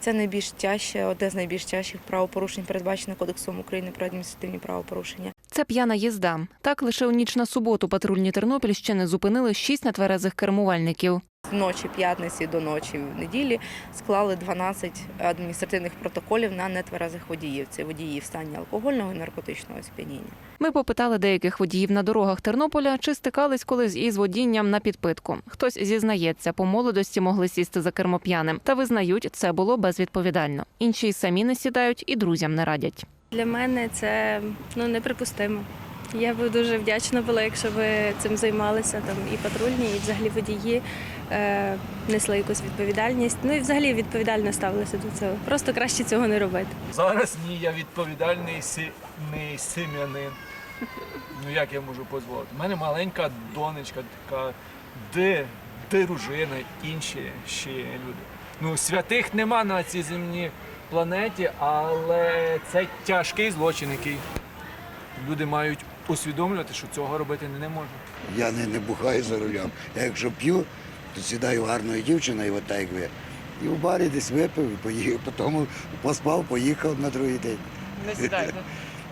Це найбільш тяжче, одне з найбільш тяжчих правопорушень, передбачено Кодексом України про адміністративні правопорушення. Це п'яна їзда. Так лише у ніч на суботу патрульні Тернопільщини зупинили шість нетверезих кермувальників. З ночі п'ятниці до ночі неділі склали 12 адміністративних протоколів на нетверезих водіїв. Це водії в стані алкогольного і наркотичного сп'яніння. Ми попитали деяких водіїв на дорогах Тернополя, чи стикались колись із водінням на підпитку. Хтось зізнається, по молодості могли сісти за кермо п'яним, та визнають, це було безвідповідально. Інші й самі не сідають і друзям не радять. Для мене це ну неприпустимо. Я би дуже вдячна була, якщо ви цим займалися там і патрульні, і взагалі водії е, несли якусь відповідальність. Ну і взагалі відповідально ставилися до цього. Просто краще цього не робити. Зараз ні, я відповідальний си- не сім'янин. Ну як я можу дозволити? У мене маленька донечка, така, де, де дружина, інші ще люди. Ну, святих нема на цій земній планеті, але це тяжкий злочин, який люди мають усвідомлювати, що цього робити не можна. Я не, не бухаю за рулем. Я якщо п'ю, то сідаю гарною дівчиною, от так як ви. І в барі десь випив, і поїхав, потім поспав, поїхав на другий день. Не сідайте.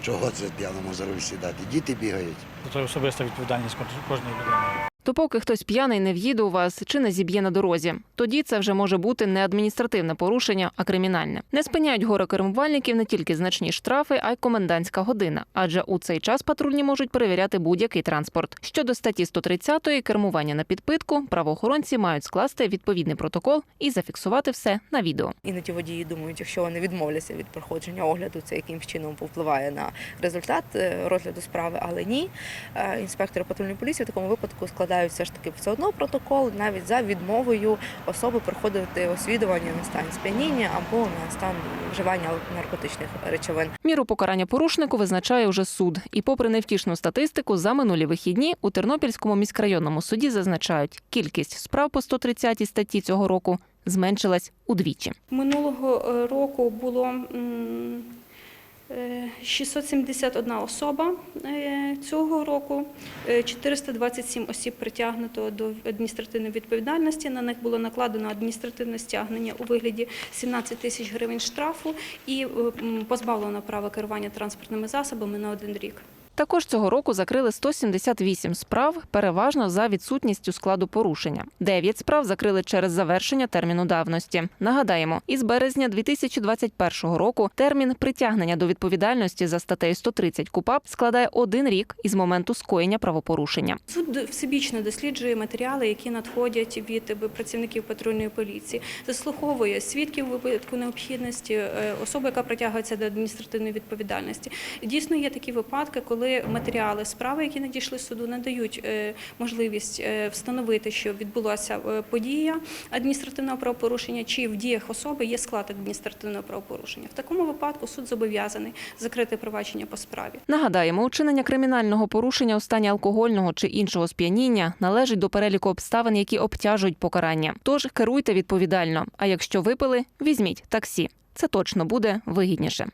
Чого це п'яному за руль сідати? Діти бігають. Це особиста відповідальність кожної людини. Допоки хтось п'яний не в'їде у вас чи не зіб'є на дорозі, тоді це вже може бути не адміністративне порушення, а кримінальне. Не спиняють горе кермувальників не тільки значні штрафи, а й комендантська година. Адже у цей час патрульні можуть перевіряти будь-який транспорт. Щодо статті 130 кермування на підпитку, правоохоронці мають скласти відповідний протокол і зафіксувати все на відео. Іноді водії думають, якщо вони відмовляться від проходження огляду, це якимсь чином повпливає на результат е, розгляду справи, але ні. Е, Інспектори патрульної поліції в такому випадку складають все ж таки все одно протокол навіть за відмовою особи проходити освідування на стан сп'яніння або на стан вживання наркотичних речовин. Міру покарання порушнику визначає уже суд. І попри невтішну статистику, за минулі вихідні у Тернопільському міськрайонному суді зазначають, кількість справ по 130 статті цього року зменшилась удвічі. Минулого е, року було 671 особа е, цього року. е, 427 осіб притягнуто до адміністративної відповідальності. На них було накладено адміністративне стягнення у вигляді 17 тисяч гривень штрафу і е, позбавлено права керування транспортними засобами на один рік. Також цього року закрили 178 справ, переважно за відсутністю складу порушення. Дев'ять справ закрили через завершення терміну давності. Нагадаємо, із березня 2021 року термін притягнення до відповідальності за статтею 130 КУПАП складає один рік із моменту скоєння правопорушення. Суд всебічно досліджує матеріали, які надходять від е, працівників патрульної поліції, заслуховує свідків випадку необхідності, е, особи, яка притягується до адміністративної відповідальності. Дійсно, є такі випадки, коли матеріали справи, які надійшли суду, надають е, можливість е, встановити, що відбулася е, подія адміністративного правопорушення, чи в діях особи є склад адміністративного правопорушення. В такому випадку суд зобов'язаний закрити провадження по справі. Нагадаємо, учинення кримінального порушення у стані алкогольного чи іншого сп'яніння належить до переліку обставин, які обтяжують покарання. Тож керуйте відповідально. А якщо випили, візьміть таксі. Це точно буде вигідніше.